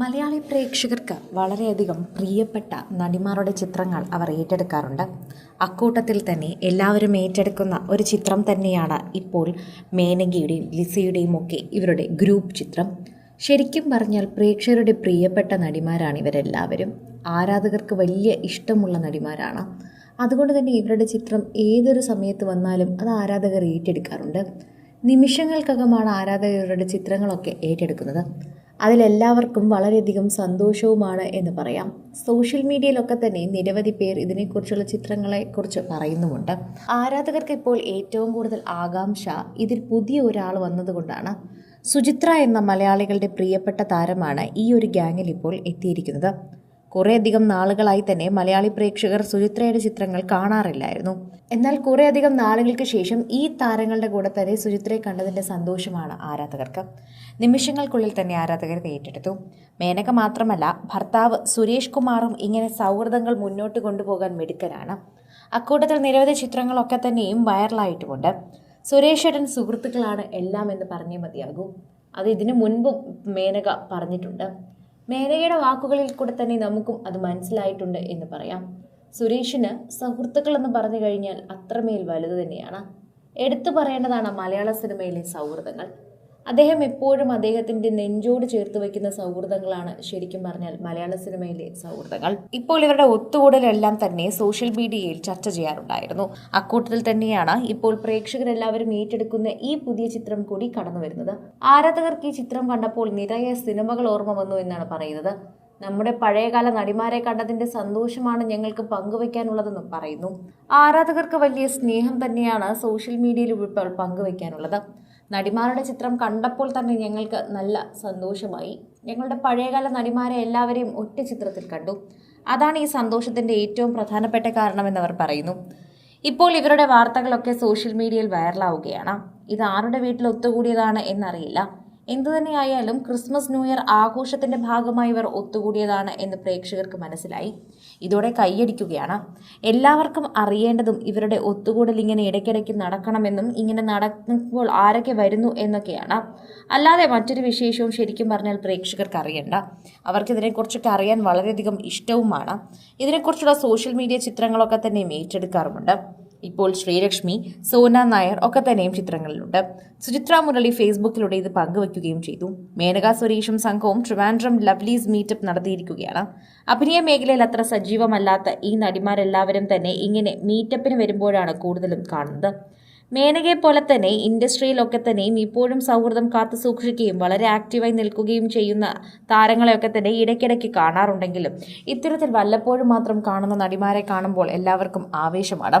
മലയാളി പ്രേക്ഷകർക്ക് വളരെയധികം പ്രിയപ്പെട്ട നടിമാരുടെ ചിത്രങ്ങൾ അവർ ഏറ്റെടുക്കാറുണ്ട്. അക്കൂട്ടത്തിൽ തന്നെ എല്ലാവരും ഏറ്റെടുക്കുന്ന ഒരു ചിത്രം തന്നെയാണ് ഇപ്പോൾ മേനകയുടെയും ലിസയുടെയും ഒക്കെ ഇവരുടെ ഗ്രൂപ്പ് ചിത്രം. ശരിക്കും പറഞ്ഞാൽ പ്രേക്ഷകരുടെ പ്രിയപ്പെട്ട നടിമാരാണ് ഇവരെല്ലാവരും. ആരാധകർക്ക് വലിയ ഇഷ്ടമുള്ള നടിമാരാണ്. അതുകൊണ്ട് തന്നെ ഇവരുടെ ചിത്രം ഏതൊരു സമയത്ത് വന്നാലും അത് ആരാധകർ ഏറ്റെടുക്കാറുണ്ട്. നിമിഷങ്ങൾക്കകമാണ് ആരാധകരുടെ ചിത്രങ്ങളൊക്കെ ഏറ്റെടുക്കുന്നത്. അതിലെല്ലാവർക്കും വളരെയധികം സന്തോഷവുമാണ് എന്ന് പറയാം. സോഷ്യൽ മീഡിയയിലൊക്കെ തന്നെ നിരവധി പേർ ഇതിനെക്കുറിച്ചുള്ള ചിത്രങ്ങളെക്കുറിച്ച് പറയുന്നുമുണ്ട്. ആരാധകർക്ക് ഇപ്പോൾ ഏറ്റവും കൂടുതൽ ആകാംക്ഷ ഇതിൽ പുതിയ ഒരാൾ വന്നതുകൊണ്ടാണ്. സുചിത്ര എന്ന മലയാളികളുടെ പ്രിയപ്പെട്ട താരമാണ് ഈ ഒരു ഗ്യാങ്ങിൽ ഇപ്പോൾ എത്തിയിരിക്കുന്നത്. കുറേയധികം നാളുകളായി തന്നെ മലയാളി പ്രേക്ഷകർ സുചിത്രയുടെ ചിത്രങ്ങൾ കാണാറില്ലായിരുന്നു. എന്നാൽ കുറേയധികം നാളുകൾക്ക് ശേഷം ഈ താരങ്ങളുടെ കൂടെ തന്നെ സുചിത്രയെ കണ്ടതിന്റെ സന്തോഷമാണ് ആരാധകർക്ക്. നിമിഷങ്ങൾക്കുള്ളിൽ തന്നെ ആരാധകർ ഏറ്റെടുത്തു. മേനക മാത്രമല്ല ഭർത്താവ് സുരേഷ് കുമാറും ഇങ്ങനെ സൗഹൃദങ്ങൾ മുന്നോട്ട് കൊണ്ടുപോകാൻ മിടുക്കനാണ്. അക്കൂട്ടത്തിൽ നിരവധി ചിത്രങ്ങളൊക്കെ തന്നെയും വൈറലായിട്ടുമുണ്ട്. സുരേഷ് ഏട്ടൻ സുഹൃത്തുക്കളാണ് എല്ലാം എന്ന് പറഞ്ഞേ മതിയാകൂ. അത് ഇതിനു മുൻപും മേനക പറഞ്ഞിട്ടുണ്ട്. മേനകയുടെ വാക്കുകളിൽ കൂടെ തന്നെ നമുക്കും അത് മനസ്സിലായിട്ടുണ്ട് എന്ന് പറയാം. സുരേഷിന് സുഹൃത്തുക്കൾ എന്ന് പറഞ്ഞു കഴിഞ്ഞാൽ അത്രമേൽ വലുത് തന്നെയാണ്. എടുത്തു പറയേണ്ടതാണ് മലയാള സിനിമയിലെ സൗഹൃദങ്ങൾ. അദ്ദേഹം എപ്പോഴും അദ്ദേഹത്തിന്റെ നെഞ്ചോട് ചേർത്ത് വയ്ക്കുന്ന സൗഹൃദങ്ങളാണ് ശരിക്കും പറഞ്ഞാൽ മലയാള സിനിമയിലെ സൗഹൃദങ്ങൾ. ഇപ്പോൾ ഇവരുടെ ഒത്തുകൂടലെല്ലാം തന്നെ സോഷ്യൽ മീഡിയയിൽ ചർച്ച ചെയ്യാറുണ്ടായിരുന്നു. അക്കൂട്ടത്തിൽ തന്നെയാണ് ഇപ്പോൾ പ്രേക്ഷകരെല്ലാവരും ഏറ്റെടുക്കുന്ന ഈ പുതിയ ചിത്രം കൂടി കടന്നു വരുന്നത് ആരാധകർക്ക് ഈ ചിത്രം കണ്ടപ്പോൾ നിറയെ സിനിമകൾ ഓർമ്മ വന്നു എന്നാണ് പറയുന്നത്. നമ്മുടെ പഴയകാല നടിമാരെ കണ്ടതിന്റെ സന്തോഷമാണ് ഞങ്ങൾക്ക് പങ്കുവയ്ക്കാനുള്ളതെന്നും പറയുന്നു. ആരാധകർക്ക് വലിയ സ്നേഹം തന്നെയാണ് സോഷ്യൽ മീഡിയയിൽ ഇപ്പോൾ പങ്കുവയ്ക്കാനുള്ളത്. നടിമാരുടെ ചിത്രം കണ്ടപ്പോൾ തന്നെ ഞങ്ങൾക്ക് നല്ല സന്തോഷമായി. ഞങ്ങളുടെ പഴയകാല നടിമാരെ എല്ലാവരെയും ഒറ്റ ചിത്രത്തിൽ കണ്ടു. അതാണ് ഈ സന്തോഷത്തിന്റെ ഏറ്റവും പ്രധാനപ്പെട്ട കാരണമെന്ന് അവർ പറയുന്നു. ഇപ്പോൾ ഇവരുടെ വാർത്തകളൊക്കെ സോഷ്യൽ മീഡിയയിൽ വൈറലാവുകയാണ്. ഇത് ആരുടെ വീട്ടിൽ ഒത്തുകൂടിയതാണ് എന്നറിയില്ല. എന്തു തന്നെയായാലും ക്രിസ്മസ് ന്യൂ ഇയർ ആഘോഷത്തിന്റെ ഭാഗമായി ഇവർ ഒത്തുകൂടിയതാണ് എന്ന് പ്രേക്ഷകർക്ക് മനസ്സിലായി. ഇതോടെ കൈയടിക്കുകയാണ്. എല്ലാവർക്കും അറിയേണ്ടതും ഇവരുടെ ഒത്തുകൂടൽ ഇങ്ങനെ ഇടയ്ക്കിടയ്ക്ക് നടക്കണമെന്നും ഇങ്ങനെ നടക്കുമ്പോൾ ആരൊക്കെ വരുന്നു എന്നൊക്കെയാണ്. അല്ലാതെ മറ്റൊരു വിശേഷവും ശരിക്കും പറഞ്ഞാൽ പ്രേക്ഷകർക്ക് അറിയണ്ട. അവർക്ക് ഇതിനെക്കുറിച്ചൊക്കെ അറിയാൻ വളരെയധികം ഇഷ്ടവുമാണ്. ഇതിനെക്കുറിച്ചുള്ള സോഷ്യൽ മീഡിയ ചിത്രങ്ങളൊക്കെ തന്നെയും ഏറ്റെടുക്കാറുമുണ്ട്. ഇപ്പോൾ ശ്രീലക്ഷ്മി സോന നായർ ഒക്കെ തന്നെയും ചിത്രങ്ങളിലുണ്ട്. സുചിത്ര മുരളി ഫേസ്ബുക്കിലൂടെ ഇത് പങ്കുവയ്ക്കുകയും ചെയ്തു. മേനക സുരേഷും സംഘവും ട്രിവാൻഡ്രം ലവ്ലീസ് മീറ്റപ്പ് നടത്തിയിരിക്കുകയാണ്. അഭിനയ മേഖലയിൽ അത്ര സജീവമല്ലാത്ത ഈ നടിമാരെല്ലാവരും തന്നെ ഇങ്ങനെ മീറ്റപ്പിന് വരുമ്പോഴാണ് കൂടുതലും കാണുന്നത്. മേനകയെ പോലെ തന്നെ ഇൻഡസ്ട്രിയിലൊക്കെ തന്നെയും ഇപ്പോഴും സൗഹൃദം കാത്തു സൂക്ഷിക്കുകയും വളരെ ആക്റ്റീവായി നിൽക്കുകയും ചെയ്യുന്ന താരങ്ങളെയൊക്കെ തന്നെ ഇടയ്ക്കിടയ്ക്ക് കാണാറുണ്ടെങ്കിലും ഇത്തരത്തിൽ വല്ലപ്പോഴും മാത്രം കാണുന്ന നടിമാരെ കാണുമ്പോൾ എല്ലാവർക്കും ആവേശമാണ്.